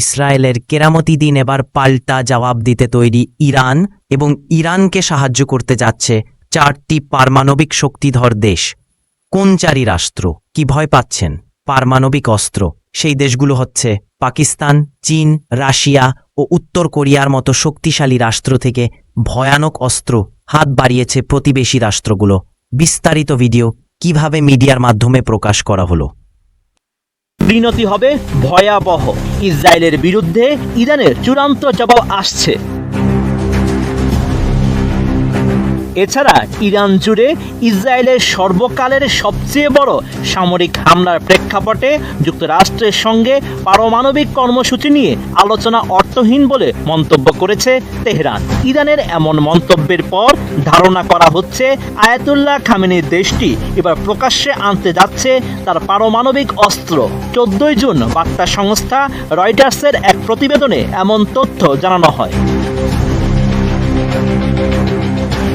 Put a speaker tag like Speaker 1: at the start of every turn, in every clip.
Speaker 1: ইসরায়েলের কেরামতি দিন এবার পাল্টা জবাব দিতে তৈরি ইরান এবং ইরানকে সাহায্য করতে যাচ্ছে চারটি পারমাণবিক শক্তিধর দেশ। কোন চারি রাষ্ট্র? কি ভয় পাচ্ছেন? পারমাণবিক অস্ত্র। সেই দেশগুলো হচ্ছে পাকিস্তান, চীন, রাশিয়া ও উত্তর কোরিয়ার মতো শক্তিশালী রাষ্ট্র থেকে ভয়ানক অস্ত্র হাত বাড়িয়েছে প্রতিবেশী রাষ্ট্রগুলো। বিস্তারিত ভিডিও কীভাবে মিডিয়ার মাধ্যমে প্রকাশ করা হলো?
Speaker 2: পরিণতি হবে ভয়াবহ। ইসরায়েলের বিরুদ্ধে ইরানের চূড়ান্ত জবাব আসছে। এছাড়া ইরান জুড়ে ইসরায়েলের সর্বকালের সবচেয়ে বড় সামরিক হামলার প্রেক্ষাপটে যুক্তরাষ্ট্রের সঙ্গে পারমাণবিক কর্মসূচি নিয়ে আলোচনা অর্থহীন বলে মন্তব্য করেছে তেহরান। ইরানের এমন মন্তব্যের পর ধারণা করা হচ্ছে আয়াতুল্লাহ খামেনির দেশটি এবার প্রকাশ্যে আনতে যাচ্ছে তার পারমাণবিক অস্ত্র। চোদ্দই জুন বার্তা সংস্থা রয়টার্সের এক প্রতিবেদনে এমন তথ্য জানানো হয়।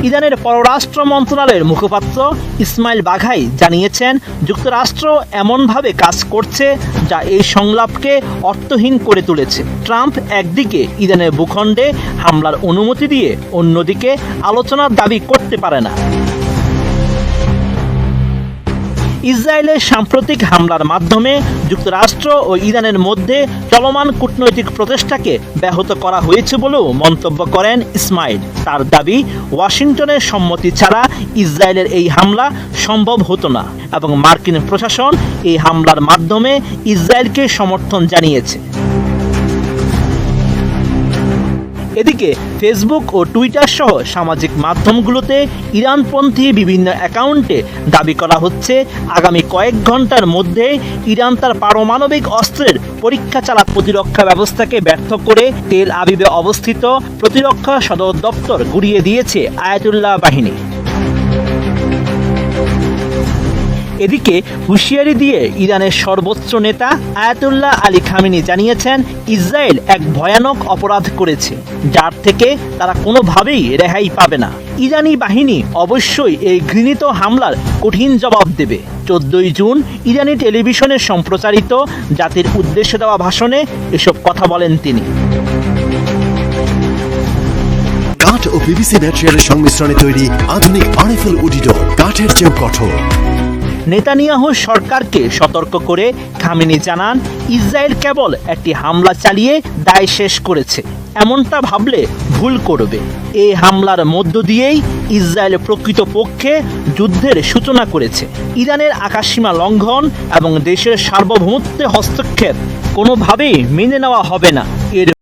Speaker 2: ইরানের পররাষ্ট্র মন্ত্রণালয়ের মুখপাত্র ইসমাইল বাঘাই জানিয়েছেন, যুক্তরাষ্ট্র এমনভাবে কাজ করছে যা এই সংলাপকে অর্থহীন করে তুলেছে। ট্রাম্প একদিকে ইরানের ভূখণ্ডে হামলার অনুমতি দিয়ে অন্যদিকে আলোচনার দাবি করতে পারে না। ইসরায়েলের সাম্প্রতিক হামলার মাধ্যমে যুক্তরাষ্ট্র ও ইরানের মধ্যে চলমান কূটনৈতিক প্রচেষ্টাকে ব্যাহত করা হয়েছে বলেও মন্তব্য করেন ইসমাইল। তার দাবি, ওয়াশিংটনের সম্মতি ছাড়া ইসরায়েলের এই হামলা সম্ভব হতো না এবং মার্কিন প্রশাসন এই হামলার মাধ্যমে ইসরায়েলকে সমর্থন জানিয়েছে। এদিকে ফেসবুক ও টুইটার সহ সামাজিক মাধ্যমগুলোতে ইরানপন্থী বিভিন্ন অ্যাকাউন্টে দাবি করা হচ্ছে, আগামী কয়েক ঘণ্টার মধ্যে ইরান তার পারমাণবিক অস্ত্রের পরীক্ষা চালা প্রতিরক্ষা ব্যবস্থাকে ব্যর্থ করে তেল আবিবে অবস্থিত প্রতিরক্ষা সদর দপ্তর গুড়িয়ে দিয়েছে আয়াতুল্লাহ বাহিনী। এদিকে হুঁশিয়ারি দিয়ে ইরানের সর্বোচ্চ নেতা আয়াতুল্লাহ আলী খামিনি জানিয়েছেন, ইসরায়েল এক ভয়ানক অপরাধ করেছে, যার থেকে তারা কোনোভাবেই রেহাই পাবে না। ইরানি বাহিনী অবশ্যই এই ঘৃণিত হামলার কঠিন জবাব দেবে। চোদ্দই জুন ইরানি টেলিভিশনে সম্প্রচারিত জাতির উদ্দেশ্যে দেওয়া ভাষণে এসব কথা বলেন তিনি।
Speaker 3: কাঠ ও পিভিসি ম্যাটেরিয়ালের সংমিশ্রণে তৈরি আধুনিক আরএফএল উডিডোর কাঠের চেয়েও কঠোর।
Speaker 2: নেতানিয়াহু সরকারকে সতর্ক করে খামিনি জানান, ইসরায়েল কেবল একটি হামলা চালিয়ে দায় শেষ করেছে। এমনটা ভাবলে ভুল করবে। এই হামলার মধ্য দিয়েই ইসরায়েল প্রকৃতপক্ষে যুদ্ধের সূচনা করেছে। ইরানের আকাশসীমা লঙ্ঘন এবং দেশের সার্বভৌমত্বে হস্তক্ষেপ কোনোভাবেই মেনে নেওয়া হবে না। এর